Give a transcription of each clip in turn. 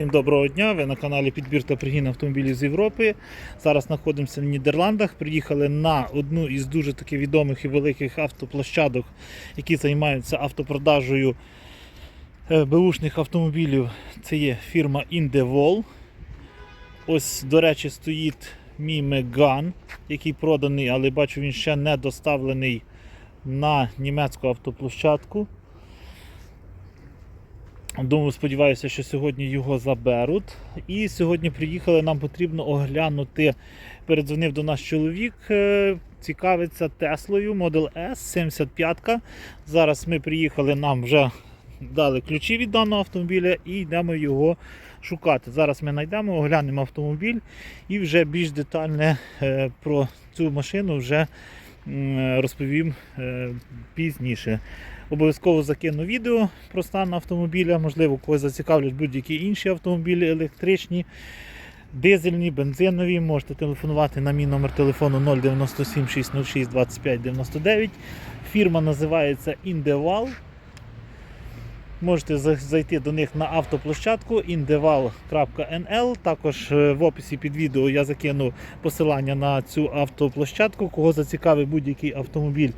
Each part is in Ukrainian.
Всім Доброго дня! Ви на каналі Підбір та пригін автомобілів з Європи. Зараз знаходимося в Нідерландах. Приїхали на одну із дуже таких відомих і великих автоплощадок, які займаються автопродажею е, беушних автомобілів. Це є фірма Indevol. Ось, до речі, стоїть мій Меган, який проданий, але бачу, він ще не доставлений на німецьку автоплощадку. Думаю, сподіваюся, що сьогодні його заберуть. І сьогодні приїхали, нам потрібно оглянути. Передзвонив до нас чоловік, е, цікавиться Теслою Model S 75. Зараз ми приїхали, нам вже дали ключі від даного автомобіля і йдемо його шукати. Зараз ми знайдемо, оглянемо автомобіль і вже більш детальне е, про цю машину вже розповім е, пізніше. Обов'язково закину відео про стан автомобіля, можливо, когось зацікавлять будь-які інші автомобілі електричні, дизельні, бензинові. Можете телефонувати на мій номер телефону 097 606 25 99. Фірма називається Indeval. Можете зайти до них на автоплощадку indeval.nl. Також е, в описі під відео я закину посилання на цю автоплощадку. Кого зацікавить будь-який автомобіль,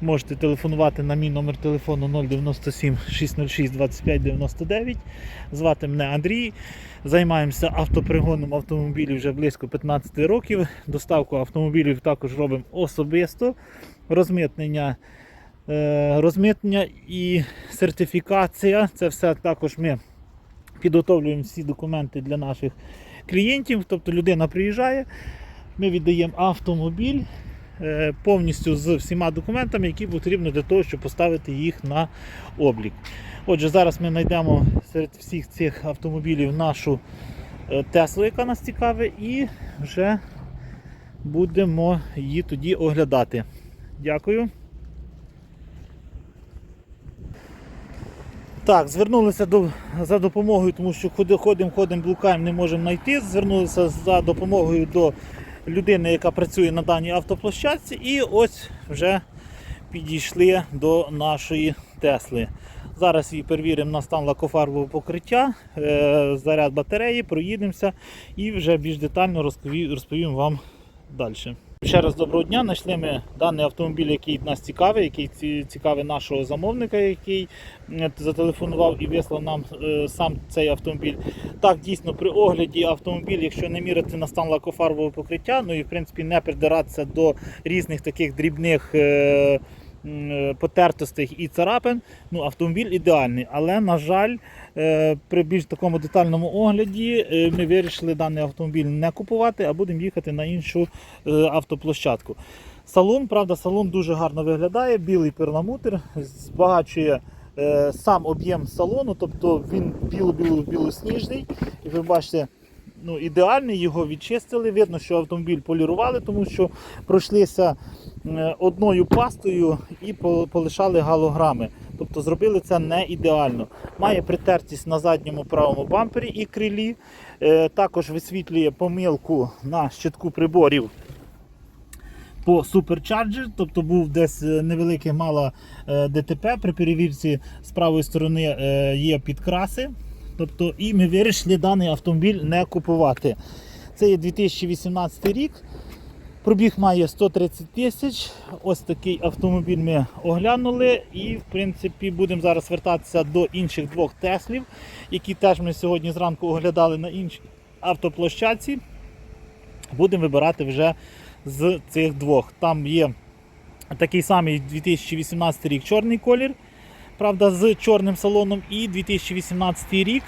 можете телефонувати на мій номер телефону 097 606 25 99. Звати мене Андрій. Займаємося автопригоном автомобілів вже близько 15 років. Доставку автомобілів також робимо особисто. Розмитнення розмитнення і сертифікація. Це все також ми підготовлюємо всі документи для наших клієнтів. Тобто людина приїжджає, ми віддаємо автомобіль е, повністю з всіма документами, які потрібні для того, щоб поставити їх на облік. Отже, зараз ми знайдемо серед всіх цих автомобілів нашу е, Теслу, яка нас цікавить, і вже будемо її тоді оглядати. Дякую. Так, звернулися до, за допомогою, тому що ходимо, ходимо, блукаємо, не можемо знайти. Звернулися за допомогою до людини, яка працює на даній автоплощадці, і ось вже підійшли до нашої Тесли. Зараз її перевіримо на стан лакофарбового покриття, е, заряд батареї, проїдемося і вже більш детально розповім, розповім вам далі. Ще раз доброго дня. Знайшли ми даний автомобіль, який нас цікавий, який цікавий нашого замовника, який е, зателефонував і вислав нам е, сам цей автомобіль. Так, дійсно, при огляді автомобіль, якщо не мірити на стан лакофарбового покриття, ну і в принципі не придиратися до різних таких дрібних. Е, Потертостей і царапин, ну автомобіль ідеальний, але на жаль, е, при більш такому детальному огляді е, ми вирішили даний автомобіль не купувати, а будемо їхати на іншу автоплощадку. Салон, правда, салон дуже гарно виглядає, білий перламутр, збагачує сам об'єм салону, тобто він біло-біло-білосніжний. І ви бачите, ну, ідеальний, його відчистили. Видно, що автомобіль полірували, тому що пройшлися е, одною пастою і полишали галограми. Тобто зробили це не ідеально. Має притертість на задньому правому бампері і крилі. Е, Також висвітлює помилку на щитку приборів по Supercharger, тобто був десь е, невелике мало е, ДТП. При перевірці з правої сторони є підкраси. Тобто, і ми вирішили даний автомобіль не купувати. Це є 2018 рік. Пробіг має 130 тисяч. Ось такий автомобіль ми оглянули. І, в принципі, будемо зараз звертатися до інших двох Теслів, які теж ми сьогодні зранку оглядали на іншій автоплощадці. Будемо вибирати вже з цих двох. Там є такий самий 2018 рік чорний колір, правда, з чорним салоном, і 2018 рік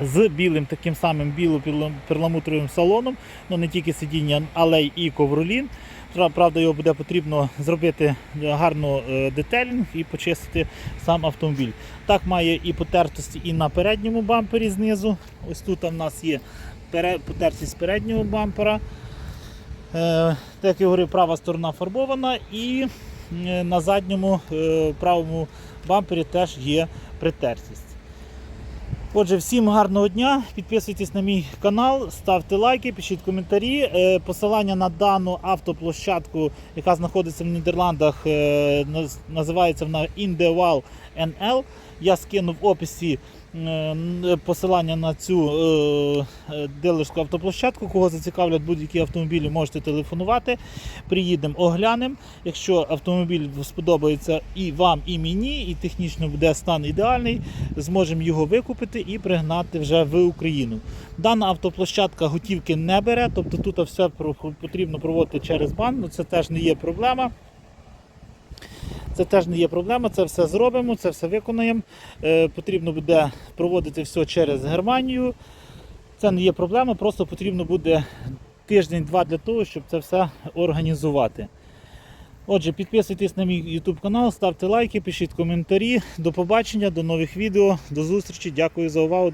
з білим таким самим біло-перламутровим салоном, ну не тільки сидіння, але й ковролін. Правда, його буде потрібно зробити гарно е, детелінг і почистити сам автомобіль. Так має і потертості і на передньому бампері знизу. Ось тут у нас є потертість переднього бампера. Е, так я говорив, права сторона фарбована і на задньому е, правому бампері теж є притертість. Отже, всім гарного дня. Підписуйтесь на мій канал, ставте лайки, пишіть коментарі. Е, Посилання на дану автоплощадку, яка знаходиться в Нідерландах, е, називається вона Indeval NL. Я скину в описі е, посилання на цю е, е, дилерську автоплощадку. Кого зацікавлять будь-які автомобілі, можете телефонувати. Приїдемо, оглянемо. Якщо автомобіль сподобається і вам, і мені, і технічно буде стан ідеальний, зможемо його викупити і пригнати вже в Україну. Дана автоплощадка готівки не бере, тобто тут все потрібно проводити через банк, ну це теж не є проблема. Це теж не є проблема, це все зробимо, це все виконаємо. Е, потрібно буде проводити все через Германію. Це не є проблема, просто потрібно буде тиждень-два для того, щоб це все організувати. Отже, підписуйтесь на мій YouTube канал, ставте лайки, пишіть коментарі. До побачення, до нових відео, до зустрічі. Дякую за увагу.